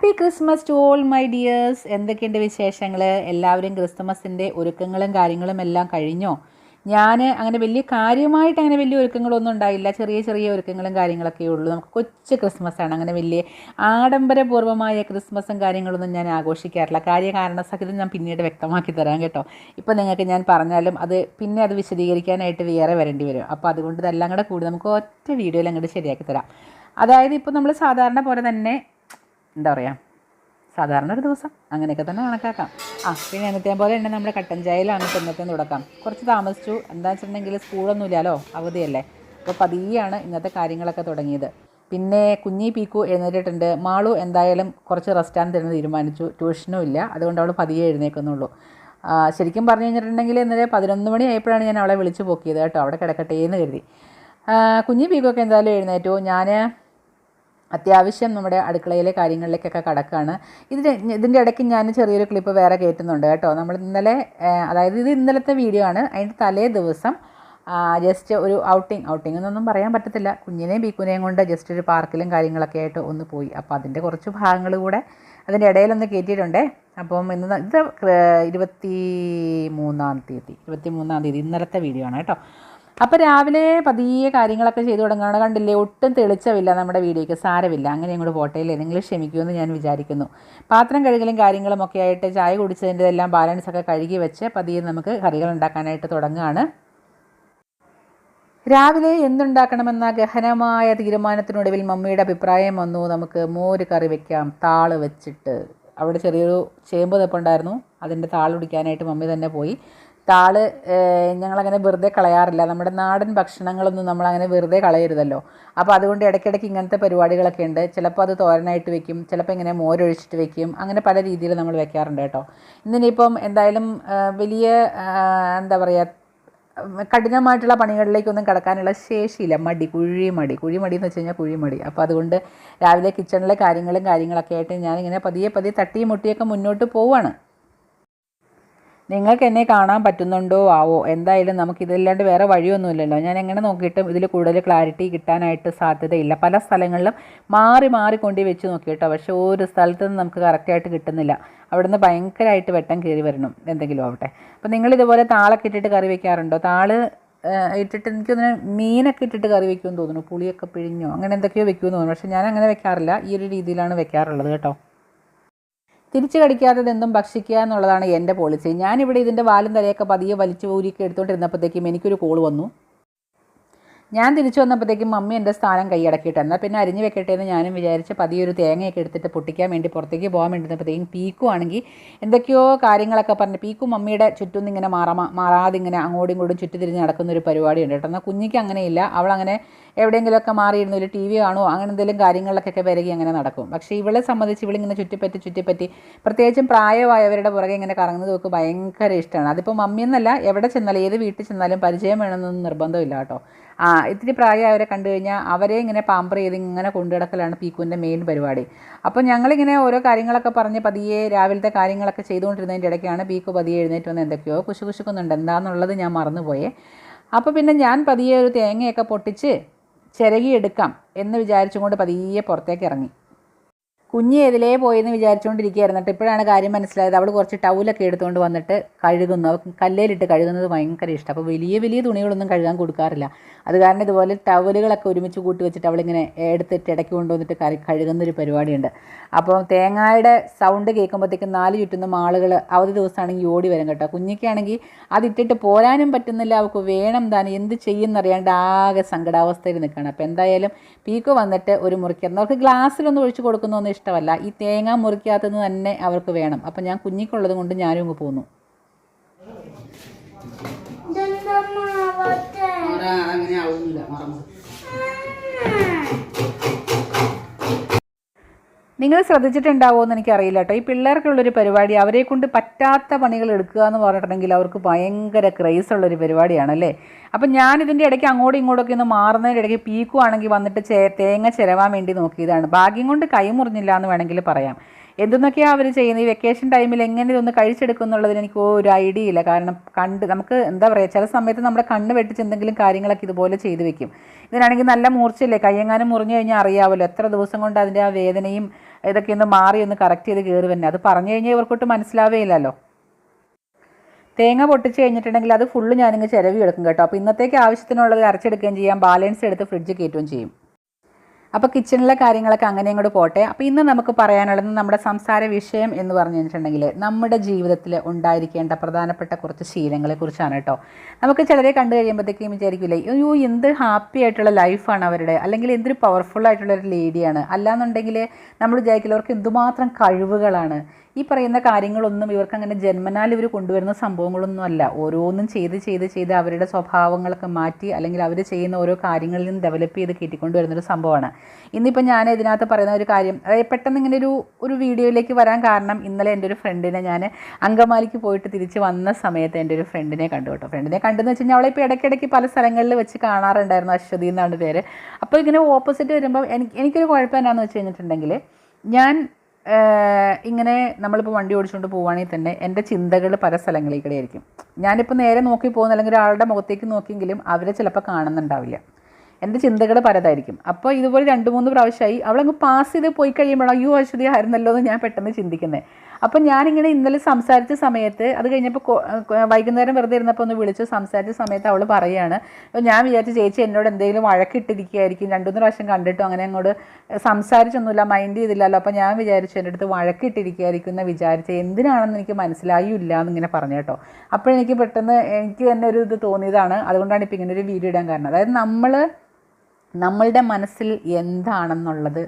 Happy Christmas to all my dears എന്തൊക്കെയുണ്ട് വിശേഷങ്ങൾ എല്ലാവരും ക്രിസ്മസിന്റെ ഒരുക്കങ്ങളും കാര്യങ്ങളും എല്ലാം കഴിഞ്ഞോ? ഞാൻ അങ്ങനെ വലിയ കാര്യമായിട്ട് അങ്ങനെ വലിയ ഒരുക്കങ്ങളൊന്നും ഉണ്ടായില്ല. ചെറിയ ചെറിയ ഒരുക്കങ്ങളും കാര്യങ്ങളൊക്കെ ഉള്ളൂ. നമുക്ക് കൊച്ചു ആണ് അങ്ങനെ വലിയ ആഡംബരപൂർവമായ ക്രിസ്മസും കാര്യങ്ങളൊന്നും ഞാൻ ആഘോഷിക്കാറില്ല. കാര്യ സഹിതം ഞാൻ പിന്നീട് വ്യക്തമാക്കി തരാം കേട്ടോ. ഇപ്പോൾ നിങ്ങൾക്ക് ഞാൻ പറഞ്ഞാലും അത് പിന്നെ അത് വിശദീകരിക്കാനായിട്ട് വേറെ വരേണ്ടി വരും. അപ്പോൾ അതുകൊണ്ട് ഇതെല്ലാം കൂടെ കൂടി നമുക്ക് ഒറ്റ വീഡിയോയിൽ അങ്ങോട്ട് ശരിയാക്കി തരാം. അതായത് ഇപ്പോൾ നമ്മൾ സാധാരണ പോലെ തന്നെ എന്താ പറയുക സാധാരണ ഒരു ദിവസം. അങ്ങനെയൊക്കെ തന്നെ കണക്കാക്കാം. ആ പിന്നെ എന്നത്തെ പോലെ തന്നെ നമ്മുടെ കട്ടൻ ചായയിലാണ് ഇന്നത്തെ തുടക്കം. കുറച്ച് താമസിച്ചു. എന്താ വെച്ചിട്ടുണ്ടെങ്കിൽ സ്കൂളൊന്നും ഇല്ലല്ലോ അവധിയല്ലേ. അപ്പോൾ പതിയാണ് ഇന്നത്തെ കാര്യങ്ങളൊക്കെ തുടങ്ങിയത്. പിന്നെ കുഞ്ഞി പീക്കു എഴുന്നേറ്റിട്ടുണ്ട്. മാളു എന്തായാലും കുറച്ച് റെസ്റ്റാൻ തരുന്ന തീരുമാനിച്ചു. ട്യൂഷനും ഇല്ല. അതുകൊണ്ട് അവൾ പതിയെ എഴുന്നേക്കുന്നുള്ളൂ ശരിക്കും പറഞ്ഞു കഴിഞ്ഞിട്ടുണ്ടെങ്കിൽ ഇന്നലെ പതിനൊന്ന് മണി ആയപ്പോഴാണ് ഞാൻ അവളെ വിളിച്ച് പോക്കിയത് കേട്ടോ. അവിടെ കിടക്കട്ടെ എന്ന് കരുതി. കുഞ്ഞി പീക്കൊക്കെ എന്തായാലും എഴുന്നേറ്റു. ഞാൻ അത്യാവശ്യം നമ്മുടെ അടുക്കളയിലെ കാര്യങ്ങളിലേക്കൊക്കെ കടക്കുകയാണ് ഇതിന്റെ ഇതിന്റെ ഇടയ്ക്ക് ഞാൻ ചെറിയൊരു ക്ലിപ്പ് വേറെ കയറ്റുന്നുണ്ട് കേട്ടോ. നമ്മൾ ഇന്നലെ അതായത് ഇത് ഇന്നലത്തെ വീഡിയോ ആണ്. അതിന്റെ തലേ ദിവസം ജസ്റ്റ് ഒരു ഔട്ടിങ് ഔട്ടിംഗ് എന്നൊന്നും പറയാൻ പറ്റത്തില്ല. കുഞ്ഞിനെയും ബീക്കുനെയും കൊണ്ട് ജസ്റ്റ് ഒരു പാർക്കിലും കാര്യങ്ങളൊക്കെ ആയിട്ട് ഒന്ന് പോയി. അപ്പോൾ അതിന്റെ കുറച്ച് ഭാഗങ്ങൾ കൂടെ അതിന്റെ ഇടയിലൊന്ന് കയറ്റിയിട്ടുണ്ടേ അപ്പം ഇന്ന് ഇത് ഇരുപത്തി മൂന്നാം തീയതി ഇരുപത്തി മൂന്നാം തീയതി ഇന്നലത്തെ വീഡിയോ ആണ് കേട്ടോ. അപ്പോൾ രാവിലെ പതിയെ കാര്യങ്ങളൊക്കെ ചെയ്തു തുടങ്ങുകയാണ്. കണ്ടില്ലേ ഒട്ടും തെളിച്ചമില്ല നമ്മുടെ വീഡിയോയ്ക്ക് സാരമില്ല. അങ്ങനെ അങ്ങോട്ട് പോട്ടയില്ലേ നിങ്ങൾ ക്ഷമിക്കുമെന്ന് ഞാൻ വിചാരിക്കുന്നു. പാത്രം കഴുകലും കാര്യങ്ങളും ഒക്കെ ആയിട്ട് ചായ കുടിച്ചതിന്റെ എല്ലാം ബാലൻസൊക്കെ കഴുകി വെച്ച് പതിയെ നമുക്ക് കറികൾ ഉണ്ടാക്കാനായിട്ട് തുടങ്ങുകയാണ്. രാവിലെ എന്തുണ്ടാക്കണമെന്ന ഗഹനമായ തീരുമാനത്തിനൊടുവിൽ മമ്മിയുടെ അഭിപ്രായം വന്നു. നമുക്ക് മോര് കറി വെക്കാം താൾ വെച്ചിട്ട്. അവിടെ ചെറിയൊരു ചേമ്പ് തെപ്പുണ്ടായിരുന്നു. അതിന്റെ താൾ കുടിക്കാനായിട്ട് മമ്മി തന്നെ പോയി. താൾ ഞങ്ങളങ്ങനെ വെറുതെ കളയാറില്ല. നമ്മുടെ നാടൻ ഭക്ഷണങ്ങളൊന്നും നമ്മളങ്ങനെ വെറുതെ കളയരുതല്ലോ. അപ്പോൾ അതുകൊണ്ട് ഇടയ്ക്കിടയ്ക്ക് ഇങ്ങനത്തെ പരിപാടികളൊക്കെ ഉണ്ട്. ചിലപ്പോൾ അത് തോരനായിട്ട് വെക്കും ചിലപ്പോൾ ഇങ്ങനെ മോരൊഴിച്ചിട്ട് വെക്കും. അങ്ങനെ പല രീതിയിൽ നമ്മൾ വെക്കാറുണ്ട് കേട്ടോ. ഇന്നിനിപ്പം എന്തായാലും വലിയ എന്താ പറയുക കഠിനമായിട്ടുള്ള പണികളിലേക്കൊന്നും കിടക്കാനുള്ള ശേഷിയില്ല. മടി കുഴിമടി കുഴിമടി കുഴി മടി എന്ന് വെച്ച് കഴിഞ്ഞാൽ കുഴിമടി അപ്പോൾ അതുകൊണ്ട് രാവിലെ കിച്ചണിലെ കാര്യങ്ങളും കാര്യങ്ങളൊക്കെ ആയിട്ട് ഞാനിങ്ങനെ പതിയെ പതിയെ തട്ടിയും മുട്ടിയൊക്കെ മുന്നോട്ട് പോവാണ്. നിങ്ങൾക്ക് എന്നെ കാണാൻ പറ്റുന്നുണ്ടോ? ആവോ? എന്തായാലും നമുക്ക് ഇതില്ലാണ്ട് വേറെ വഴിയൊന്നുമില്ലല്ലോ. ഞാൻ എങ്ങനെ നോക്കിയിട്ടും ഇതിൽ കൂടുതൽ ക്ലാരിറ്റി കിട്ടാനായിട്ട് സാധ്യതയില്ല. പല സ്ഥലങ്ങളിലും മാറി മാറി കൊണ്ടു വെച്ച് നോക്കിയിട്ടോ. പക്ഷേ ഒരു സ്ഥലത്ത് നിന്ന് നമുക്ക് കറക്റ്റായിട്ട് കിട്ടുന്നില്ല. അവിടുന്ന് ഭയങ്കരമായിട്ട് വെട്ടം കയറി വരണം. എന്തെങ്കിലും ആവട്ടെ. അപ്പോൾ നിങ്ങൾ ഇതുപോലെ താളൊക്കെ ഇട്ടിട്ട് കറി വയ്ക്കാറുണ്ടോ താൾ ഇട്ടിട്ട് എനിക്ക് തോന്നുന്നു മീനൊക്കെ ഇട്ടിട്ട് കറി വെക്കുമെന്ന് തോന്നുന്നു. പുളിയൊക്കെ പിഴിഞ്ഞോ? അങ്ങനെ എന്തൊക്കെയോ വെക്കുമെന്ന് തോന്നുന്നു. പക്ഷേ ഞാൻ അങ്ങനെ വെക്കാറില്ല. ഈ ഒരു രീതിയിലാണ് വെക്കാറുള്ളത് കേട്ടോ. തിരിച്ചു കടിക്കാത്തത് എന്തും ഭക്ഷിക്കുക എന്നുള്ളതാണ് എന്റെ പോളിസി ഞാനിവിടെ ഇതിന്റെ വാലും തലയൊക്കെ പതിയെ വലിച്ചു ഊരിയൊക്കെ എടുത്തുകൊണ്ടിരുന്നപ്പോഴത്തേക്കും എനിക്കൊരു കോൾ വന്നു. ഞാൻ തിരിച്ചു വന്നപ്പോഴത്തേക്കും മമ്മി എന്റെ സ്ഥാനം കൈയടക്കിയിട്ട് എന്നാൽ പിന്നെ അരിഞ്ഞു വെക്കട്ടെ എന്ന് ഞാനും വിചാരിച്ച് പതിയൊരു തേങ്ങയൊക്കെ എടുത്തിട്ട് പൊട്ടിക്കാൻ വേണ്ടി പുറത്തേക്ക് പോകാൻ വേണ്ടിയിരുന്നപ്പോഴത്തേക്കും പീക്കു ആണെങ്കിൽ എന്തൊക്കെയോ കാര്യങ്ങളൊക്കെ പറഞ്ഞ് പീക്കു മമ്മിയുടെ ചുറ്റും ഇങ്ങനെ മാറാ മാറാതെ ഇങ്ങനെ അങ്ങോട്ടും ഇങ്ങോട്ടും ചുറ്റിതിരിഞ്ഞ് നടക്കുന്ന ഒരു പരിപാടിയുണ്ട് കേട്ടോ. എന്നാൽ കുഞ്ഞിക്ക് അങ്ങനെയില്ല. അവളങ്ങനെ എവിടെയെങ്കിലുമൊക്കെ മാറിയിരുന്നു ഒരു ടി വി കാണുമോ അങ്ങനെ എന്തെങ്കിലും കാര്യങ്ങളിലൊക്കെ വരികയും അങ്ങനെ നടക്കും. പക്ഷേ ഇവളെ സംബന്ധിച്ച് ഇവളിങ്ങനെ ചുറ്റിപ്പറ്റി ചുറ്റിപ്പറ്റി പ്രത്യേകിച്ചും പ്രായമായവരുടെ പുറകെ ഇങ്ങനെ കറങ്ങുന്നത് ഒക്കെ ഭയങ്കര ഇഷ്ടമാണ്. അതിപ്പോൾ മമ്മിയെന്നല്ല എവിടെ ചെന്നാലും ഏത് വീട്ടിൽ ചെന്നാലും പരിചയം വേണമെന്നൊന്നും നിർബന്ധമില്ല കേട്ടോ. ആ ഇത്തിരി പ്രായമായവരെ കണ്ടു കഴിഞ്ഞാൽ അവരെ ഇങ്ങനെ പാമ്പർ ചെയ്ത് ഇങ്ങനെ കൊണ്ടുനടക്കലാണ് പീക്കുവിന്റെ മെയിൻ പരിപാടി. അപ്പോൾ ഞങ്ങളിങ്ങനെ ഓരോ കാര്യങ്ങളൊക്കെ പറഞ്ഞ് പതിയെ രാവിലത്തെ കാര്യങ്ങളൊക്കെ ചെയ്തുകൊണ്ടിരുന്നതിന്റെ ഇടയ്ക്കാണ് പീക്കു പതിയെ എഴുന്നേറ്റ് വന്ന് എന്തൊക്കെയോ കുശു കുശുക്കുന്നുണ്ട്. എന്താണെന്നുള്ളത് ഞാൻ മറന്നുപോയേ. അപ്പോൾ പിന്നെ ഞാൻ പതിയെ ഒരു തേങ്ങയൊക്കെ പൊട്ടിച്ച് ചിരകിയെടുക്കാം എന്ന് വിചാരിച്ചുകൊണ്ട് പതിയെ പുറത്തേക്ക് ഇറങ്ങി. കുഞ്ഞ് ഏതിലേ പോയെന്ന് വിചാരിച്ചുകൊണ്ടിരിക്കുകയായിരുന്നു കേട്ടോ. ഇപ്പോഴാണ് കാര്യം മനസ്സിലായത്. അവൾ കുറച്ച് ടൗലൊക്കെ എടുത്തുകൊണ്ട് വന്നിട്ട് കഴുകുന്നു. അവൾക്ക് കല്ലേലിട്ട് കഴുകുന്നത് ഭയങ്കര ഇഷ്ടം. അപ്പോൾ വലിയ വലിയ തുണികളൊന്നും കഴുകാൻ കൊടുക്കാറില്ല. അത് കാരണം ഇതുപോലെ ടവലുകളൊക്കെ ഒരുമിച്ച് കൂട്ടി വെച്ചിട്ട് അവളിങ്ങനെ എടുത്തിട്ട് ഇടയ്ക്ക് കൊണ്ടുവന്നിട്ട് കറി കഴുകുന്നൊരു പരിപാടിയുണ്ട്. അപ്പോൾ തേങ്ങയുടെ സൗണ്ട് കേൾക്കുമ്പോഴത്തേക്കും നാല് ചുറ്റുന്ന ആളുകൾ അവധി ദിവസമാണെങ്കിൽ ഓടി വരും കേട്ടോ. കുഞ്ഞിക്കാണെങ്കിൽ അതിട്ടിട്ട് പോരാനും പറ്റുന്നില്ല. അവൾക്ക് വേണം താൻ എന്ത് ചെയ്യുന്നറിയാണ്ട് ആകെ സങ്കടാവസ്ഥയിൽ നിൽക്കുകയാണ്. അപ്പോൾ എന്തായാലും പീക്ക് വന്നിട്ട് ഒരു മുറിക്കുന്നു അവർക്ക് ഗ്ലാസ്സിലൊന്നും ഒഴിച്ച് കൊടുക്കുന്നതൊന്നും ഇഷ്ടമല്ല. ഈ തേങ്ങ മുറിക്കാത്തത് തന്നെ അവർക്ക് വേണം. അപ്പം ഞാൻ കുഞ്ഞിക്കുള്ളത് കൊണ്ട് ഞാനും ഇങ്ങ് പോന്നു. അങ്ങനെ ആവുന്നില്ല മറന്നു. നിങ്ങൾ ശ്രദ്ധിച്ചിട്ടുണ്ടാവുമോ എന്ന് എനിക്കറിയില്ല കേട്ടോ. ഈ പിള്ളേർക്കുള്ളൊരു പരിപാടി അവരെ കൊണ്ട് പറ്റാത്ത പണികൾ എടുക്കുക എന്ന് പറഞ്ഞിട്ടുണ്ടെങ്കിൽ അവർക്ക് ഭയങ്കര ക്രൈസ് ഉള്ളൊരു പരിപാടിയാണല്ലേ? അപ്പം ഞാൻ ഇതിന്റെ ഇടയ്ക്ക് അങ്ങോട്ടും ഇങ്ങോട്ടൊക്കെ ഒന്ന് മാറുന്നതിന്റെ ഇടയ്ക്ക് പീക്കുവാണെങ്കിൽ വന്നിട്ട് ചേ തേങ്ങ ചിരവാൻ വേണ്ടി നോക്കിയതാണ്. ഭാഗ്യം കൊണ്ട് കൈ മുറിഞ്ഞില്ല എന്ന് വേണമെങ്കിൽ പറയാം. എന്തെന്നൊക്കെയാണ് അവർ ചെയ്യുന്നത്? ഈ വെക്കേഷൻ ടൈമിൽ എങ്ങനെ ഇതൊന്ന് കഴിച്ചെടുക്കും എന്നുള്ളതിന് എനിക്ക് ഒരു ഐഡിയ ഇല്ല. കാരണം കണ്ട് നമുക്ക് എന്താ പറയുക ചില സമയത്ത് നമ്മുടെ കണ്ണ് വെട്ടിച്ച് എന്തെങ്കിലും കാര്യങ്ങളൊക്കെ ഇതുപോലെ ചെയ്തു വെക്കും. ഇതിനാണെങ്കിൽ നല്ല മൂർച്ചയില്ലേ? കയ്യെങ്ങാനും മുറിഞ്ഞു കഴിഞ്ഞാൽ അറിയാമല്ലോ എത്ര ദിവസം കൊണ്ട് അതിന്റെ ആ വേദനയും ഇതൊക്കെ ഒന്ന് മാറി ഒന്ന് കറക്റ്റ് ചെയ്ത് കയറി തന്നെ അത് പറഞ്ഞു കഴിഞ്ഞാൽ ഇവർക്കൊട്ട് മനസ്സിലാവേയില്ലല്ലോ. തേങ്ങ പൊട്ടിച്ച് കഴിഞ്ഞിട്ടുണ്ടെങ്കിൽ അത് ഫുള്ള് ഞാനിങ്ങ് ചിരവി എടുക്കും കേട്ടോ. അപ്പോൾ ഇന്നത്തേക്ക് ആവശ്യത്തിനുള്ളത് അരച്ചെടുക്കുകയും ചെയ്യാം. ബാലൻസ് എടുത്ത് ഫ്രിഡ്ജ് കയറ്റുകയും ചെയ്യും. അപ്പോൾ കിച്ചണിലെ കാര്യങ്ങളൊക്കെ അങ്ങനെ അങ്ങോട്ട് പോട്ടെ. അപ്പോൾ ഇന്ന് നമുക്ക് പറയാനുള്ളത് നമ്മുടെ സംസാര വിഷയം എന്ന് പറഞ്ഞു കഴിഞ്ഞിട്ടുണ്ടെങ്കിൽ നമ്മുടെ ജീവിതത്തിൽ ഉണ്ടായിരിക്കേണ്ട പ്രധാനപ്പെട്ട കുറച്ച് ശീലങ്ങളെ കുറിച്ചാണ് കേട്ടോ. നമുക്ക് ചിലരെ കണ്ടു കഴിയുമ്പോഴത്തേക്കും വിചാരിക്കില്ലേ അയ്യോ എന്ത് ഹാപ്പി ആയിട്ടുള്ള ലൈഫാണ് അവരുടെ. അല്ലെങ്കിൽ എന്തൊരു പവർഫുൾ ആയിട്ടുള്ള ഒരു ലേഡിയാണ് അല്ലാന്നുണ്ടെങ്കിൽ നമ്മൾ വിചാരിക്കില്ല അവർക്ക് എന്തുമാത്രം കഴിവുകളാണ്. ഈ പറയുന്ന കാര്യങ്ങളൊന്നും ഇവർക്ക് അങ്ങനെ ജന്മനാൽ ഇവർ കൊണ്ടുവരുന്ന സംഭവങ്ങളൊന്നും അല്ല. ഓരോന്നും ചെയ്ത് ചെയ്ത് ചെയ്ത് അവരുടെ സ്വഭാവങ്ങളൊക്കെ മാറ്റി അല്ലെങ്കിൽ അവർ ചെയ്യുന്ന ഓരോ കാര്യങ്ങളിൽ നിന്ന് ഡെവലപ്പ് ചെയ്ത് കയറ്റിക്കൊണ്ടുവരുന്നൊരു സംഭവമാണ്. ഇന്നിപ്പോൾ ഞാൻ ഇതിനകത്ത് പറയുന്ന ഒരു കാര്യം അതായത് പെട്ടെന്ന് ഇങ്ങനെ ഒരു ഒരു വീഡിയോയിലേക്ക് വരാൻ കാരണം ഇന്നലെ എന്റെ ഒരു ഫ്രണ്ടിനെ ഞാൻ അങ്കമാലിക്ക് പോയിട്ട് തിരിച്ച് വന്ന സമയത്ത് എന്റെ ഒരു ഫ്രണ്ടിനെ കണ്ടു കേട്ടോ. ഫ്രണ്ടിനെ കണ്ടെന്ന് വെച്ച് കഴിഞ്ഞാൽ അവളെ ഇപ്പോൾ ഇടയ്ക്കിടയ്ക്ക് പല സ്ഥലങ്ങളിൽ വെച്ച് കാണാറുണ്ടായിരുന്നു അശ്വതി എന്നാണ് പേര്. അപ്പോൾ ഇങ്ങനെ ഓപ്പോസിറ്റ് വരുമ്പോൾ എനിക്ക് എനിക്കൊരു കുഴപ്പം എന്നാന്ന് വെച്ച് കഴിഞ്ഞിട്ടുണ്ടെങ്കിൽ ഞാൻ ഇങ്ങനെ നമ്മളിപ്പോൾ വണ്ടി ഓടിച്ചുകൊണ്ട് പോവുകയാണെങ്കിൽ തന്നെ എന്റെ ചിന്തകൾ പല സ്ഥലങ്ങളിലേക്കൂടെ ആയിരിക്കും. ഞാനിപ്പോൾ നേരെ നോക്കി പോകുന്ന അല്ലെങ്കിൽ ഒരാളുടെ മുഖത്തേക്ക് നോക്കിയെങ്കിലും അവരെ ചിലപ്പോൾ കാണുന്നുണ്ടാവില്ല. എന്റെ ചിന്തകൾ പലതായിരിക്കും. അപ്പോൾ ഇതുപോലെ രണ്ട് മൂന്ന് പ്രാവശ്യമായി അവളങ്ങ് പാസ് ചെയ്ത് പോയി കഴിയുമ്പോൾ അയ്യോ അശ്വതി ആയിരുന്നല്ലോ എന്ന് ഞാൻ പെട്ടെന്ന് ചിന്തിക്കുന്നത് അപ്പം ഞാനിങ്ങനെ ഇന്നലെ സംസാരിച്ച സമയത്ത് അത് കഴിഞ്ഞപ്പോൾ വൈകുന്നേരം വെറുതെ ഇരുന്നപ്പോൾ ഒന്ന് വിളിച്ച് സംസാരിച്ച സമയത്ത് അവൾ പറയുകയാണ് അപ്പോൾ ഞാൻ വിചാരിച്ചു ചേച്ചി എന്നോട് എന്തെങ്കിലും വഴക്കിട്ടിരിക്കുകയായിരിക്കും രണ്ടുമൂന്ന് പ്രാവശ്യം കണ്ടിട്ടും അങ്ങനെ അങ്ങോട്ട് സംസാരിച്ചൊന്നുമില്ല മൈൻഡ് ചെയ്തില്ലല്ലോ അപ്പോൾ ഞാൻ വിചാരിച്ചു എന്റെ അടുത്ത് വഴക്കിട്ടിരിക്കുകയായിരിക്കും എന്ന് വിചാരിച്ച് എന്തിനാണെന്ന് എനിക്ക് മനസ്സിലായില്ല എന്നിങ്ങനെ പറഞ്ഞു കേട്ടോ. അപ്പോഴെനിക്ക് പെട്ടെന്ന് എനിക്ക് തന്നെ ഒരു ഇത് തോന്നിയതാണ് അതുകൊണ്ടാണ് ഇപ്പോൾ ഇങ്ങനെ ഒരു വീഡിയോ ഇടാൻ കാരണം. അതായത് നമ്മൾ നമ്മളുടെ മനസ്സിൽ എന്താണെന്നുള്ളത്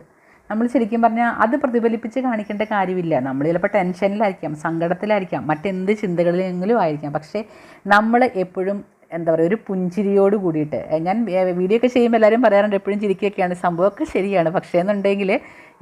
നമ്മൾ ശരിക്കും പറഞ്ഞാൽ അത് പ്രതിഫലിപ്പിച്ച് കാണിക്കേണ്ട കാര്യമില്ല. നമ്മൾ ചിലപ്പോൾ ടെൻഷനിലായിരിക്കാം സങ്കടത്തിലായിരിക്കാം മറ്റെന്ത് ചിന്തകളിലെങ്കിലും ആയിരിക്കാം. പക്ഷേ നമ്മൾ എപ്പോഴും എന്താ പറയുക ഒരു പുഞ്ചിരിയോട് കൂടിയിട്ട്. ഞാൻ വീഡിയോ ഒക്കെ ചെയ്യുമ്പോൾ എല്ലാവരും പറയാറുണ്ട് എപ്പോഴും ചിരിക്കുകയൊക്കെയാണ് സംഭവമൊക്കെ ശരിയാണ്. പക്ഷേ എന്നുണ്ടെങ്കിൽ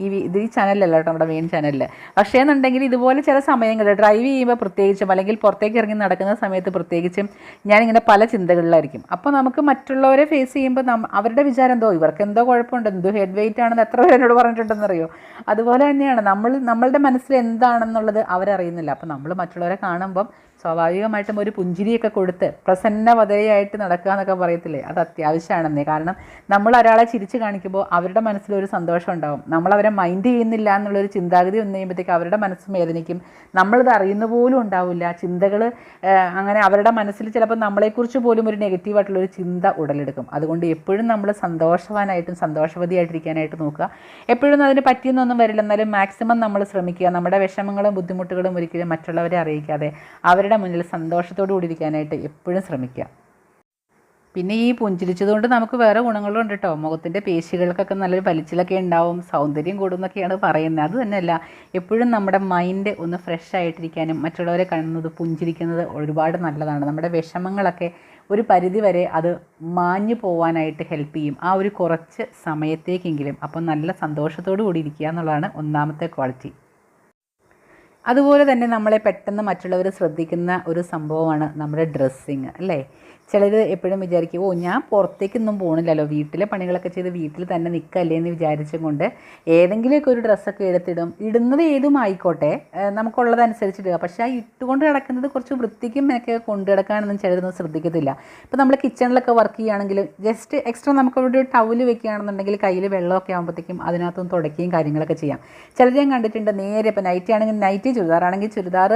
ഈ ഇത് ഈ ചാനലല്ല കേട്ടോ നമ്മുടെ മെയിൻ ചാനലിൽ പക്ഷേ എന്നുണ്ടെങ്കിൽ ഇതുപോലെ ചില സമയങ്ങളിൽ ഡ്രൈവ് ചെയ്യുമ്പോൾ പ്രത്യേകിച്ചും അല്ലെങ്കിൽ പുറത്തേക്ക് ഇറങ്ങി നടക്കുന്ന സമയത്ത് പ്രത്യേകിച്ചും ഞാനിങ്ങനെ പല ചിന്തകളിലായിരിക്കും. അപ്പോൾ നമുക്ക് മറ്റുള്ളവരെ ഫേസ് ചെയ്യുമ്പോൾ അവരുടെ വിചാരം എന്തോ ഇവർക്ക് എന്തോ കുഴപ്പമുണ്ട് എന്തോ ഹെഡ് വെയിറ്റ് ആണെന്ന് എത്ര പേരോട് പറഞ്ഞിട്ടുണ്ടെന്നറിയോ? അതുപോലെ തന്നെയാണ് നമ്മൾ നമ്മളുടെ മനസ്സിൽ എന്താണെന്നുള്ളത് അവരറിയുന്നില്ല. അപ്പോൾ നമ്മൾ മറ്റുള്ളവരെ കാണുമ്പം സ്വാഭാവികമായിട്ടും ഒരു പുഞ്ചിരിയൊക്കെ കൊടുത്ത് പ്രസന്നവതയായിട്ട് നടക്കുക എന്നൊക്കെ പറയത്തില്ലേ? അത് അത്യാവശ്യമാണെന്നേ. കാരണം നമ്മൾ ഒരാളെ ചിരിച്ച് കാണിക്കുമ്പോൾ അവരുടെ മനസ്സിലൊരു സന്തോഷം ഉണ്ടാവും. നമ്മൾ അവരെ മൈൻഡ് ചെയ്യുന്നില്ല എന്നുള്ളൊരു ചിന്താഗതി വന്നു കഴിയുമ്പോഴത്തേക്ക് അവരുടെ മനസ്സ് വേദനിക്കും. നമ്മളിത് അറിയുന്ന പോലും ഉണ്ടാവില്ല. ചിന്തകൾ അങ്ങനെ അവരുടെ മനസ്സിൽ ചിലപ്പോൾ നമ്മളെക്കുറിച്ച് പോലും ഒരു നെഗറ്റീവായിട്ടുള്ള ഒരു ചിന്ത ഉടലെടുക്കും. അതുകൊണ്ട് എപ്പോഴും നമ്മൾ സന്തോഷവാനായിട്ടും സന്തോഷവതിയായിട്ടിരിക്കാനായിട്ട് നോക്കുക. എപ്പോഴും അതിന് പറ്റിയെന്നൊന്നും വരില്ല. എന്നാലും മാക്സിമം നമ്മൾ ശ്രമിക്കുക. നമ്മുടെ വിഷമങ്ങളും ബുദ്ധിമുട്ടുകളും ഒരിക്കലും മറ്റുള്ളവരെ അറിയിക്കാതെ അവരുടെ മുന്നിൽ സന്തോഷത്തോടു കൂടി ഇരിക്കാനായിട്ട് എപ്പോഴും ശ്രമിക്കുക. പിന്നെ ഈ പുഞ്ചിരിച്ചതുകൊണ്ട് നമുക്ക് വേറെ ഗുണങ്ങളുണ്ട് കേട്ടോ മുഖത്തിന്റെ പേശികൾക്കൊക്കെ നല്ലൊരു വലിച്ചിലൊക്കെ ഉണ്ടാവും സൗന്ദര്യം കൂടുന്നൊക്കെയാണ് പറയുന്നത്. അത് തന്നെയല്ല എപ്പോഴും നമ്മുടെ മൈൻഡ് ഒന്ന് ഫ്രഷ് ആയിട്ടിരിക്കാനും മറ്റുള്ളവരെ കാണുന്നത് പുഞ്ചിരിക്കുന്നത് ഒരുപാട് നല്ലതാണ്. നമ്മുടെ വിഷമങ്ങളൊക്കെ ഒരു പരിധി വരെ അത് മാഞ്ഞു പോവാനായിട്ട് ഹെൽപ്പ് ചെയ്യും. ആ ഒരു കുറച്ച് സമയത്തേക്കെങ്കിലും. അപ്പം നല്ല സന്തോഷത്തോടു കൂടി ഇരിക്കുക എന്നുള്ളതാണ് ഒന്നാമത്തെ ക്വാളിറ്റി അതുപോലെ തന്നെ നമ്മളെ പെട്ടെന്ന് മറ്റുള്ളവർ ശ്രദ്ധിക്കുന്ന ഒരു സംഭവമാണ് നമ്മുടെ ഡ്രസ്സിങ് അല്ലേ? ചിലർ എപ്പോഴും വിചാരിക്കും ഓ ഞാൻ പുറത്തേക്കൊന്നും പോകണില്ലല്ലോ വീട്ടിലെ പണികളൊക്കെ ചെയ്ത് വീട്ടിൽ തന്നെ നിൽക്കല്ലേ എന്ന് വിചാരിച്ചും കൊണ്ട് ഏതെങ്കിലുമൊക്കെ ഒരു ഡ്രസ്സൊക്കെ എടുത്തിടും. ഇടുന്നത് ഏതും ആയിക്കോട്ടെ നമുക്കുള്ളതനുസരിച്ച് ഇടുക. പക്ഷേ ആ ഇട്ടുകൊണ്ട് കിടക്കുന്നത് കുറച്ച് വൃത്തിക്കും ഒക്കെ കൊണ്ടു കിടക്കാനൊന്നും ചിലരൊന്നും ശ്രദ്ധിക്കത്തില്ല. ഇപ്പോൾ നമ്മൾ കിച്ചണിലൊക്കെ വർക്ക് ചെയ്യുകയാണെങ്കിൽ ജസ്റ്റ് എക്സ്ട്രാ നമുക്ക് അവിടെ ഒരു ടൗൽ വെക്കുകയാണെന്നുണ്ടെങ്കിൽ കയ്യിൽ വെള്ളമൊക്കെ ആകുമ്പോഴത്തേക്കും അതിനകത്തൊന്ന് തുടയ്ക്കുകയും കാര്യങ്ങളൊക്കെ ചെയ്യാം. ചിലർ ഞാൻ കണ്ടിട്ടുണ്ട് നേരെ ഇപ്പോൾ നൈറ്റ് ആണെങ്കിൽ നൈറ്റി ചുരിദാറാണെങ്കിൽ ചുരിദാർ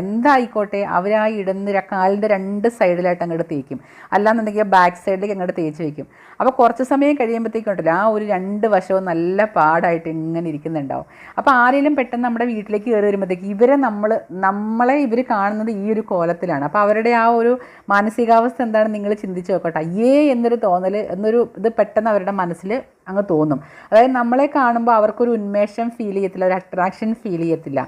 എന്തായിക്കോട്ടെ അവർ ആ ഇടുന്ന കാലിന്റെ രണ്ട് സൈഡിലായിട്ട് അങ്ങോട്ട് തേക്കും. അല്ലാന്നുണ്ടെങ്കിൽ ബാക്ക് സൈഡിലേക്ക് അങ്ങോട്ട് തേച്ച് വയ്ക്കും അപ്പോൾ കുറച്ച് സമയം കഴിയുമ്പോഴത്തേക്കും ഉണ്ടല്ലോ ആ ഒരു രണ്ട് വശവും നല്ല പാടായിട്ട് ഇങ്ങനെ ഇരിക്കുന്നുണ്ടാവും. അപ്പോൾ ആരെങ്കിലും പെട്ടെന്ന് നമ്മുടെ വീട്ടിലേക്ക് കയറി വരുമ്പോഴത്തേക്ക് ഇവരെ നമ്മൾ നമ്മളെ ഇവർ കാണുന്നത് ഈ ഒരു കോലത്തിലാണ്. അപ്പോൾ അവരുടെ ആ ഒരു മാനസികാവസ്ഥ എന്താണ് നിങ്ങൾ ചിന്തിച്ച് നോക്കട്ടെ. അയ്യേ എന്നൊരു തോന്നൽ എന്നൊരു ഇത് പെട്ടെന്ന് അവരുടെ മനസ്സിൽ അങ്ങ് തോന്നും. അതായത് നമ്മളെ കാണുമ്പോൾ അവർക്കൊരു ഉന്മേഷം ഫീൽ ചെയ്യത്തില്ല ഒരു അട്രാക്ഷൻ ഫീൽ ചെയ്യത്തില്ല.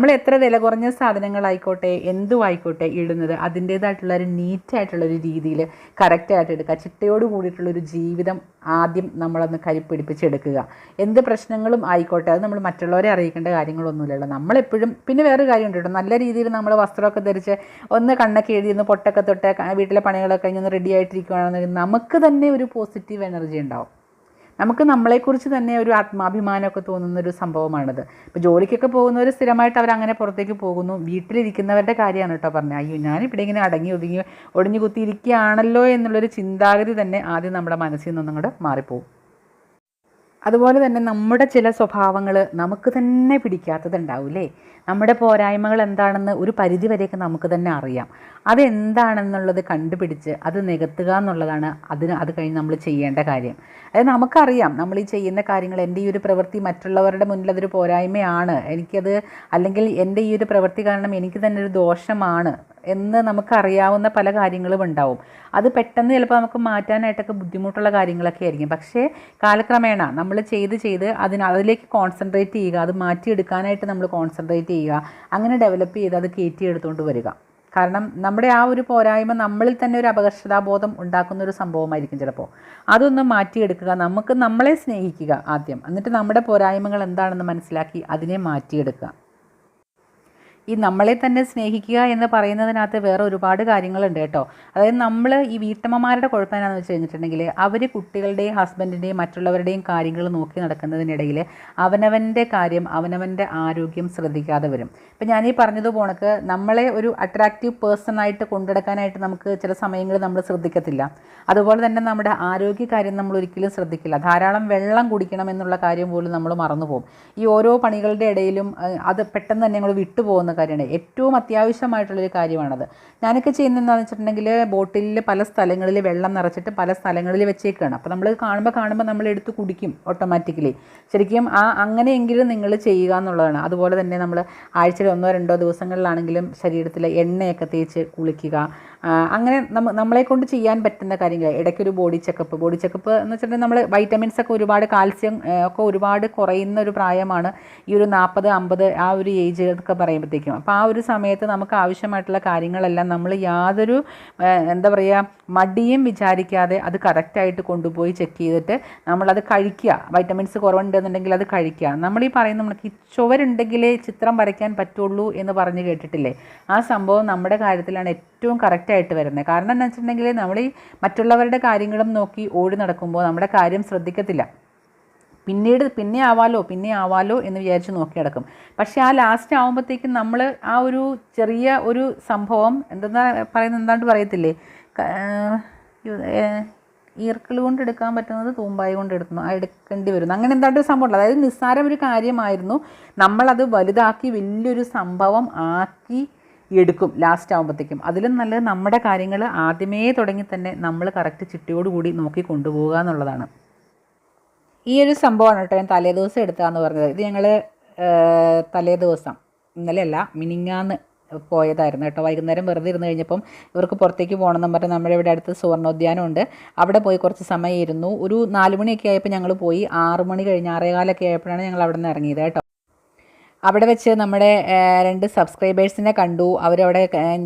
നമ്മൾ എത്ര വില കുറഞ്ഞ സാധനങ്ങളായിക്കോട്ടെ എന്തും ആയിക്കോട്ടെ ഇടുന്നത് അതിന്റേതായിട്ടുള്ള ഒരു നീറ്റായിട്ടുള്ളൊരു രീതിയിൽ കറക്റ്റായിട്ട് എടുക്കുക. ചിട്ടയോട് കൂടിയിട്ടുള്ളൊരു ജീവിതം ആദ്യം നമ്മളൊന്ന് കരിപ്പിടിപ്പിച്ചെടുക്കുക. എന്ത് പ്രശ്നങ്ങളും ആയിക്കോട്ടെ അത് നമ്മൾ മറ്റുള്ളവരെ അറിയിക്കേണ്ട കാര്യങ്ങളൊന്നുമില്ലല്ലോ. നമ്മളെപ്പോഴും പിന്നെ വേറൊരു കാര്യമുണ്ട് കേട്ടോ. നല്ല രീതിയിൽ നമ്മൾ വസ്ത്രമൊക്കെ ധരിച്ച് ഒന്ന് കണ്ണൊക്കെ എഴുതി ഒന്ന് പൊട്ടൊക്കെ തൊട്ട് വീട്ടിലെ പണികളൊക്കെ കഴിഞ്ഞ് ഒന്ന് റെഡി ആയിട്ടിരിക്കുകയാണെന്നുണ്ടെങ്കിൽ നമുക്ക് തന്നെ ഒരു പോസിറ്റീവ് എനർജി ഉണ്ടാവും. നമുക്ക് നമ്മളെക്കുറിച്ച് തന്നെ ഒരു ആത്മാഭിമാനമൊക്കെ തോന്നുന്ന ഒരു സംഭവമാണിത്. ഇപ്പോൾ ജോലിക്കൊക്കെ പോകുന്നവർ സ്ഥിരമായിട്ട് അവർ അങ്ങനെ പുറത്തേക്ക് പോകുന്നു. വീട്ടിലിരിക്കുന്നവരുടെ കാര്യമാണ് കേട്ടോ പറഞ്ഞത് അയ്യോ ഞാനിവിടെ ഇങ്ങനെ അടങ്ങി ഒതുങ്ങി ഒടിഞ്ഞു കുത്തിയിരിക്കുകയാണല്ലോ എന്നുള്ളൊരു ചിന്താഗതി തന്നെ ആദ്യം നമ്മുടെ മനസ്സിൽ നിന്നും അങ്ങോട്ട് മാറിപ്പോകും അതുപോലെ തന്നെ നമ്മുടെ ചില സ്വഭാവങ്ങൾ നമുക്ക് തന്നെ പിടിക്കാത്തതുണ്ടാവില്ലേ? നമ്മുടെ പോരായ്മകൾ എന്താണെന്ന് ഒരു പരിധി വരെയൊക്കെ നമുക്ക് തന്നെ അറിയാം. അതെന്താണെന്നുള്ളത് കണ്ടുപിടിച്ച് അത് നികത്തുക എന്നുള്ളതാണ് അതിന് അത് കഴിഞ്ഞ് നമ്മൾ ചെയ്യേണ്ട കാര്യം. അതായത് നമുക്കറിയാം. നമ്മൾ ഈ ചെയ്യുന്ന കാര്യങ്ങൾ എന്റെ ഈ ഒരു പ്രവൃത്തി മറ്റുള്ളവരുടെ മുന്നിൽ അതൊരു പോരായ്മയാണ്. എനിക്കത് അല്ലെങ്കിൽ എന്റെ ഈ ഒരു പ്രവൃത്തി കാരണം എനിക്ക് തന്നെ ഒരു ദോഷമാണ്. എന്ന് നമുക്കറിയാവുന്ന പല കാര്യങ്ങളും ഉണ്ടാവും. അത് പെട്ടെന്ന് ചിലപ്പോൾ നമുക്ക് മാറ്റാനായിട്ടൊക്കെ ബുദ്ധിമുട്ടുള്ള കാര്യങ്ങളൊക്കെ ആയിരിക്കും. പക്ഷേ കാലക്രമേണ നമ്മൾ ചെയ്ത് ചെയ്ത് അതിന് അതിലേക്ക് കോൺസെൻട്രേറ്റ് ചെയ്യുക അത് മാറ്റിയെടുക്കാനായിട്ട് നമ്മൾ കോൺസെൻട്രേറ്റ് ചെയ്യുക അങ്ങനെ ഡെവലപ്പ് ചെയ്ത് അത് കയറ്റിയെടുത്തുകൊണ്ട് വരിക. കാരണം നമ്മുടെ ആ ഒരു പോരായ്മ നമ്മളിൽ തന്നെ ഒരു അപകർഷതാബോധം ഉണ്ടാക്കുന്ന ഒരു സംഭവമായിരിക്കും ചിലപ്പോൾ അതൊന്ന് മാറ്റിയെടുക്കുക നമുക്ക് നമ്മളെ സ്നേഹിക്കുക ആദ്യം. എന്നിട്ട് നമ്മുടെ പോരായ്മകൾ എന്താണെന്ന് മനസ്സിലാക്കി അതിനെ മാറ്റിയെടുക്കുക. ഈ നമ്മളെ തന്നെ സ്നേഹിക്കുക എന്ന് പറയുന്നതിനകത്ത് വേറെ ഒരുപാട് കാര്യങ്ങളുണ്ട് കേട്ടോ. അതായത് നമ്മൾ ഈ വീട്ടമ്മമാരുടെ കുഴപ്പം എന്താണെന്ന് വെച്ച് കഴിഞ്ഞിട്ടുണ്ടെങ്കിൽ അവർ കുട്ടികളുടെയും ഹസ്ബൻഡിന്റെയും മറ്റുള്ളവരുടെയും കാര്യങ്ങൾ നോക്കി നടക്കുന്നതിനിടയിൽ അവനവന്റെ കാര്യം അവനവന്റെ ആരോഗ്യം ശ്രദ്ധിക്കാതെ വരും. ഇപ്പം ഈ പറഞ്ഞത് പോണക്ക് നമ്മളെ ഒരു അട്രാക്റ്റീവ് പേഴ്സൺ ആയിട്ട് കൊണ്ടുനടക്കാനായിട്ട് നമുക്ക് ചില സമയങ്ങളിൽ നമ്മൾ ശ്രദ്ധിക്കത്തില്ല. അതുപോലെ തന്നെ നമ്മുടെ ആരോഗ്യ കാര്യം നമ്മൾ ഒരിക്കലും ശ്രദ്ധിക്കില്ല. ധാരാളം വെള്ളം കുടിക്കണം എന്നുള്ള കാര്യം പോലും നമ്മൾ മറന്നു പോകും ഈ ഓരോ പണികളുടെ ഇടയിലും അത് പെട്ടെന്ന് തന്നെ ഞങ്ങൾ വിട്ടുപോകുന്ന കാര്യമാണ്. ഏറ്റവും അത്യാവശ്യമായിട്ടുള്ളൊരു കാര്യമാണത്. ഞാനൊക്കെ ചെയ്യുന്നതെന്ന് വെച്ചിട്ടുണ്ടെങ്കിൽ ബോട്ടിലിൽ പല സ്ഥലങ്ങളിൽ വെള്ളം നിറച്ചിട്ട് പല സ്ഥലങ്ങളിൽ വെച്ചേക്കാണ്. അപ്പോൾ നമ്മൾ കാണുമ്പോൾ കാണുമ്പോൾ നമ്മൾ എടുത്ത് കുടിക്കും ഓട്ടോമാറ്റിക്കലി ശരിക്കും ആ അങ്ങനെയെങ്കിലും നിങ്ങൾ ചെയ്യുക എന്നുള്ളതാണ്. അതുപോലെ തന്നെ നമ്മൾ ആഴ്ചയിൽ ഒന്നോ രണ്ടോ ദിവസങ്ങളിലാണെങ്കിലും ശരീരത്തിലെ എണ്ണയൊക്കെ തേച്ച് കുളിക്കുക അങ്ങനെ നമ്മ നമ്മളെ കൊണ്ട് ചെയ്യാൻ പറ്റുന്ന കാര്യങ്ങൾ ഇടയ്ക്കൊരു ബോഡി ചെക്കപ്പ് ബോഡി ചെക്കപ്പ് എന്ന് വെച്ചിട്ടുണ്ടെങ്കിൽ നമ്മൾ വൈറ്റമിൻസ് ഒക്കെ ഒരുപാട് കാൽസ്യം ഒക്കെ ഒരുപാട് കുറയുന്ന ഒരു പ്രായമാണ് ഈ ഒരു നാൽപ്പത് അമ്പത് ആ ഒരു ഏജ് ഒക്കെ പറയുമ്പോഴത്തേക്കും. അപ്പോൾ ആ ഒരു സമയത്ത് നമുക്ക് ആവശ്യമായിട്ടുള്ള കാര്യങ്ങളെല്ലാം നമ്മൾ യാതൊരു എന്താ പറയുക മടിയും വിചാരിക്കാതെ അത് കറക്റ്റായിട്ട് കൊണ്ടുപോയി ചെക്ക് ചെയ്തിട്ട് നമ്മളത് കഴിക്കുക. വൈറ്റമിൻസ് കുറവുണ്ടെന്നുണ്ടെങ്കിൽ അത് കഴിക്കുക. നമ്മൾ ഈ പറയുന്ന നമുക്ക് ചുവരുണ്ടെങ്കിലേ ചിത്രം വരയ്ക്കാൻ പറ്റുള്ളൂ എന്ന് പറഞ്ഞ് കേട്ടിട്ടില്ലേ? ആ സംഭവം നമ്മുടെ കാര്യത്തിലാണ് ഏറ്റവും കറക്റ്റായിട്ട് വരുന്നത്. കാരണം എന്ന് വെച്ചിട്ടുണ്ടെങ്കിൽ നമ്മൾ ഈ മറ്റുള്ളവരുടെ കാര്യങ്ങളും നോക്കി ഓടി നടക്കുമ്പോൾ നമ്മുടെ കാര്യം ശ്രദ്ധിക്കത്തില്ല. പിന്നീട് പിന്നെ ആവാലോ പിന്നെ ആവാലോ എന്ന് വിചാരിച്ച് നോക്കി നടക്കും. പക്ഷേ ആ ലാസ്റ്റ് ആകുമ്പോഴത്തേക്കും നമ്മൾ ആ ഒരു ചെറിയ ഒരു സംഭവം എന്തെന്നാ പറയുന്നത് എന്താണ്ട് പറയത്തില്ലേ? ഈർക്കിൾ കൊണ്ട് എടുക്കാൻ പറ്റുന്നത് തൂമ്പായി കൊണ്ട് എടുക്കുന്നു ആ എടുക്കേണ്ടി വരുന്നു അങ്ങനെ എന്താണ്ട് ഒരു സംഭവം ഉണ്ട്. അതായത് നിസ്സാരം ഒരു കാര്യമായിരുന്നു. നമ്മളത് വലുതാക്കി വലിയൊരു സംഭവം ആക്കി എടുക്കും ലാസ്റ്റ് ആകുമ്പോഴത്തേക്കും അതിലും നല്ലത് നമ്മുടെ കാര്യങ്ങൾ ആദ്യമേ തുടങ്ങി തന്നെ നമ്മൾ കറക്റ്റ് ചിട്ടയോടുകൂടി നോക്കി കൊണ്ടുപോകുക എന്നുള്ളതാണ്. ഈ ഒരു സംഭവമാണ് കേട്ടോ ഞാൻ തലേദിവസം എടുത്തതെന്ന് പറഞ്ഞത്. ഇത് ഞങ്ങൾ തലേദിവസം ഇന്നലെയല്ല മിനിങ്ങാന്ന് പോയതായിരുന്നു കേട്ടോ. വൈകുന്നേരം വെറുതെ ഇരുന്ന് കഴിഞ്ഞപ്പം ഇവർക്ക് പുറത്തേക്ക് പോകണമെന്നും പറഞ്ഞ് നമ്മുടെ ഇവിടെ അടുത്ത് സുവർണോദ്യാനമുണ്ട്. അവിടെ പോയി കുറച്ച് സമയം ഇരുന്നു ഒരു നാല് മണിയൊക്കെ ആയപ്പോൾ ഞങ്ങൾ പോയി. ആറ് മണി കഴിഞ്ഞ് ആറേകാലൊക്കെ ആയപ്പോഴാണ് ഞങ്ങൾ അവിടെ നിന്ന് ഇറങ്ങിയത് കേട്ടോ. അവിടെ വെച്ച് നമ്മുടെ രണ്ട് സബ്സ്ക്രൈബേഴ്സിനെ കണ്ടു. അവരവിടെ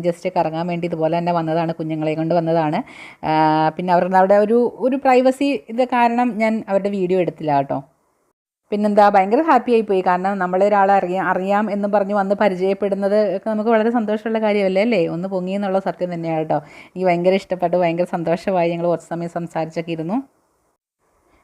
ജസ്റ്റ് കറങ്ങാൻ വേണ്ടി ഇതുപോലെ തന്നെ വന്നതാണ് കുഞ്ഞുങ്ങളെ കൊണ്ട് വന്നതാണ്. പിന്നെ അവരുടെ അവിടെ ഒരു ഒരു പ്രൈവസി ഇത് കാരണം ഞാൻ അവരുടെ വീഡിയോ എടുത്തില്ല കേട്ടോ. പിന്നെന്താ ഭയങ്കര ഹാപ്പി ആയിപ്പോയി കാരണം നമ്മളെ ഒരാളെ അറിയാം അറിയാം എന്ന് പറഞ്ഞ് വന്ന് പരിചയപ്പെടുന്നത് ഒക്കെ നമുക്ക് വളരെ സന്തോഷമുള്ള കാര്യമല്ലേ? അല്ലേ? ഒന്ന് പൊങ്ങി എന്നുള്ള സത്യം തന്നെയാണ് കേട്ടോ. എനിക്ക് ഭയങ്കര ഇഷ്ടപ്പെട്ടു ഭയങ്കര സന്തോഷമായി ഞങ്ങൾ കുറച്ച് സമയം സംസാരിച്ചൊക്കെ ഇരുന്നു.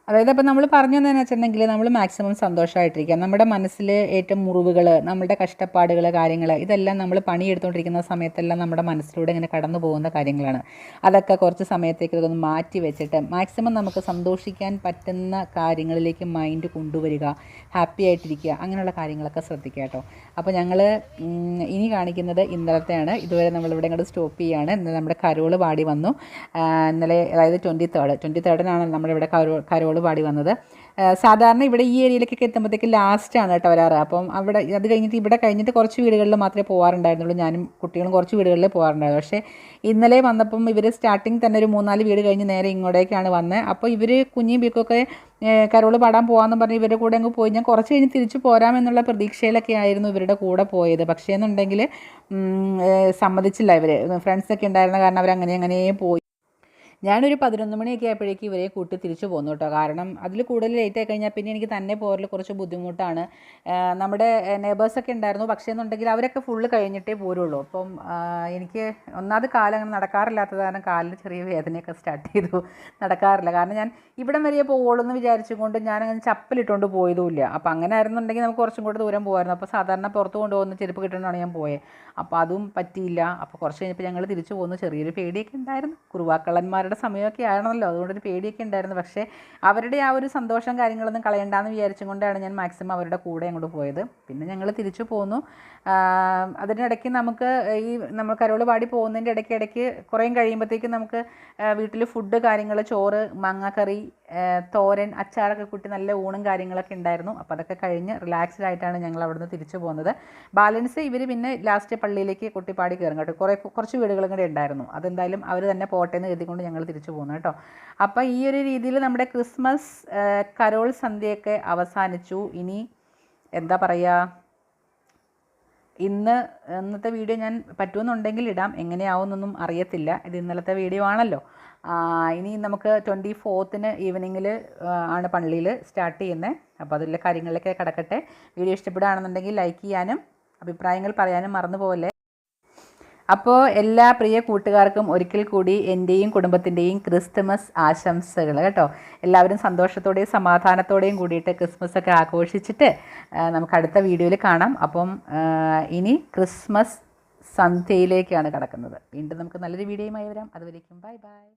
അതായത് അപ്പം നമ്മൾ പറഞ്ഞു തന്നെ വെച്ചിട്ടുണ്ടെങ്കിൽ നമ്മൾ മാക്സിമം സന്തോഷമായിട്ടിരിക്കുക നമ്മുടെ മനസ്സിൽ ഏറ്റവും മുറിവുകൾ നമ്മുടെ കഷ്ടപ്പാടുകൾ കാര്യങ്ങൾ ഇതെല്ലാം നമ്മൾ പണിയെടുത്തുകൊണ്ടിരിക്കുന്ന സമയത്തെല്ലാം നമ്മുടെ മനസ്സിലൂടെ ഇങ്ങനെ കടന്നു പോകുന്ന കാര്യങ്ങളാണ്. അതൊക്കെ കുറച്ച് സമയത്തേക്ക് ഇതൊന്ന് മാറ്റി വെച്ചിട്ട് മാക്സിമം നമുക്ക് സന്തോഷിക്കാൻ പറ്റുന്ന കാര്യങ്ങളിലേക്ക് മൈൻഡ് കൊണ്ടുവരിക ഹാപ്പി ആയിട്ടിരിക്കുക അങ്ങനെയുള്ള കാര്യങ്ങളൊക്കെ ശ്രദ്ധിക്കുക കേട്ടോ. അപ്പോൾ ഞങ്ങൾ ഇനി കാണിക്കുന്നത് ഇന്നലത്തെയാണ്. ഇതുവരെ നമ്മളിവിടെ ഇങ്ങോട്ട് സ്റ്റോപ്പ് ചെയ്യുകയാണ് ഇന്നലെ നമ്മുടെ കരോൾ പാടി വന്നു. ഇന്നലെ അതായത് ട്വന്റി തേർഡ് ട്വന്റി തേർഡിനാണ് നമ്മളിവിടെ കരോ കരോൾ പാടി വന്നത്. സാധാരണ ഇവിടെ ഈ ഏരിയയിലേക്കൊക്കെ എത്തുമ്പോഴത്തേക്ക് ലാസ്റ്റാണ് കേട്ടോ വരാറ്. അപ്പം അവിടെ അത് കഴിഞ്ഞിട്ട് ഇവിടെ കഴിഞ്ഞിട്ട് കുറച്ച് വീടുകളിൽ മാത്രമേ പോകാറുണ്ടായിരുന്നുള്ളൂ ഞാനും കുട്ടികളും കുറച്ച് വീടുകളിൽ പോകാറുണ്ടായിരുന്നു പക്ഷേ ഇന്നലെ വന്നപ്പം ഇവർ സ്റ്റാർട്ടിങ് തന്നെ ഒരു മൂന്നാൽ വീട് കഴിഞ്ഞ് നേരെ ഇങ്ങോട്ടേക്കാണ് വന്നത് അപ്പോൾ ഇവർ കുഞ്ഞും ബിക്കൊക്കെ കരോൾ പാടാൻ പോകാമെന്ന് പറഞ്ഞ് ഇവരുടെ കൂടെ അങ്ങ് പോയി. ഞാൻ കുറച്ച് കഴിഞ്ഞ് തിരിച്ചു പോരാമെന്നുള്ള പ്രതീക്ഷയിലൊക്കെ ആയിരുന്നു ഇവരുടെ കൂടെ പോയത്. പക്ഷേ എന്നുണ്ടെങ്കിൽ സമ്മതിച്ചില്ല ഇവർ ഫ്രണ്ട്സൊക്കെ ഉണ്ടായിരുന്ന കാരണം അവർ അങ്ങനെ അങ്ങനെ പോയി. ഞാനൊരു പതിനൊന്ന് മണിയൊക്കെ ആയപ്പോഴേക്കും ഇവരെ കൂട്ടി തിരിച്ചു പോന്നു കേട്ടോ കാരണം അതിൽ കൂടുതൽ ലേറ്റ് ആയി കഴിഞ്ഞാൽ പിന്നെ എനിക്ക് തന്നെ പോരൽ കുറച്ച് ബുദ്ധിമുട്ടാണ്. നമ്മുടെ നേബേഴ്സൊക്കെ ഉണ്ടായിരുന്നു. പക്ഷേ എന്നുണ്ടെങ്കിൽ അവരൊക്കെ ഫുള്ള് കഴിഞ്ഞിട്ടേ പോരുള്ളൂ. അപ്പം എനിക്ക് ഒന്നാമത് കാലം അങ്ങനെ നടക്കാറില്ലാത്തത് കാരണം കാലിൽ ചെറിയ വേദനയൊക്കെ സ്റ്റാർട്ട് ചെയ്തു. നടക്കാറില്ല. കാരണം ഞാൻ ഇവിടം വരെ പോകുള്ളൂ എന്ന് വിചാരിച്ചുകൊണ്ട് ഞാനങ്ങനെ ചപ്പലിട്ടുകൊണ്ട് പോയതുമില്ല. അപ്പം അങ്ങനെ ആയിരുന്നുണ്ടെങ്കിൽ നമുക്ക് കുറച്ചും കൂടെ ദൂരം പോകുമായിരുന്നു അപ്പോൾ സാധാരണ പുറത്ത് കൊണ്ടുപോകുന്ന ചെരുപ്പ് കിട്ടണമെന്നാണ് ഞാൻ പോയത് അപ്പോൾ അതും പറ്റിയില്ല. അപ്പോൾ കുറച്ച് കഴിഞ്ഞപ്പോൾ ഞങ്ങൾ തിരിച്ചു പോകുന്ന ചെറിയൊരു പേടിയൊക്കെ ഉണ്ടായിരുന്നു. കുറുവാക്കള്ളന്മാരുടെ സമയമൊക്കെ ആണല്ലോ അതുകൊണ്ടൊരു പേടിയൊക്കെ ഉണ്ടായിരുന്നു. പക്ഷേ അവരുടെ ആ ഒരു സന്തോഷം കാര്യങ്ങളൊന്നും കളയണ്ടെന്ന് വിചാരിച്ചും കൊണ്ടാണ് ഞാൻ മാക്സിമം അവരുടെ കൂടെ അങ്ങോട്ട് പോയത്. പിന്നെ ഞങ്ങൾ തിരിച്ചു പോന്നു. അതിനിടയ്ക്ക് നമുക്ക് ഈ നമ്മൾ കരോൾ പാടി പോകുന്നതിന്റെ ഇടയ്ക്ക് ഇടയ്ക്ക് കുറേയും കഴിയുമ്പോഴത്തേക്കും നമുക്ക് വീട്ടിൽ ഫുഡ് കാര്യങ്ങൾ ചോറ് മാങ്ങാക്കറി കറി തോരൻ അച്ചാറൊക്കെ കൂട്ടി നല്ല ഊണും കാര്യങ്ങളൊക്കെ ഉണ്ടായിരുന്നു. അപ്പോൾ അതൊക്കെ കഴിഞ്ഞ് റിലാക്സ്ഡ് ആയിട്ടാണ് ഞങ്ങൾ അവിടുന്ന് തിരിച്ചു പോകുന്നത്. ബാലൻസ് ഇവർ പിന്നെ ലാസ്റ്റ് പള്ളിയിലേക്ക് കുട്ടിപ്പാടി കയറും കേട്ടോ. കുറേ കുറച്ച് വീടുകളും കൂടെ ഉണ്ടായിരുന്നു. അതെന്തായാലും അവർ തന്നെ പോട്ടെ എന്ന് കരുതിക്കൊണ്ട് ഞങ്ങൾ തിരിച്ചു പോകുന്നു കേട്ടോ. അപ്പോൾ ഈ ഒരു രീതിയിൽ നമ്മുടെ ക്രിസ്മസ് കരോൾ സന്ധ്യയൊക്കെ അവസാനിച്ചു. ഇനി എന്താ പറയുക ഇന്ന് ഇന്നത്തെ വീഡിയോ ഞാൻ പറ്റുമെന്നുണ്ടെങ്കിൽ ഇടാം. എങ്ങനെയാവുമെന്നൊന്നും അറിയത്തില്ല. ഇത് ഇന്നലത്തെ വീഡിയോ ആണല്ലോ. ഇനി നമുക്ക് ട്വന്റി ഫോർത്തിന് ഈവനിങ്ങിൽ ആണ് പള്ളിയിൽ സ്റ്റാർട്ട് ചെയ്യുന്നത് അപ്പോൾ അതിലെ കാര്യങ്ങളിലൊക്കെ കിടക്കട്ടെ. വീഡിയോ ഇഷ്ടപ്പെടുകയാണെന്നുണ്ടെങ്കിൽ ലൈക്ക് ചെയ്യാനും അഭിപ്രായങ്ങൾ പറയാനും മറന്നു അപ്പോൾ എല്ലാ പ്രിയ കൂട്ടുകാർക്കും ഒരിക്കൽ കൂടി എന്റെയും കുടുംബത്തിന്റെയും ക്രിസ്തുമസ് ആശംസകൾ കേട്ടോ. എല്ലാവരും സന്തോഷത്തോടെയും സമാധാനത്തോടെയും കൂടിയിട്ട് ക്രിസ്മസ് ഒക്കെ ആഘോഷിച്ചിട്ട് നമുക്ക് അടുത്ത വീഡിയോയിൽ കാണാം. അപ്പം ഇനി ക്രിസ്മസ് സന്ധ്യയിലേക്കാണ് കടക്കുന്നത്. വീണ്ടും നമുക്ക് നല്ലൊരു വീഡിയോയുമായി വരാം. അതുവരേക്കും ബൈ ബൈ.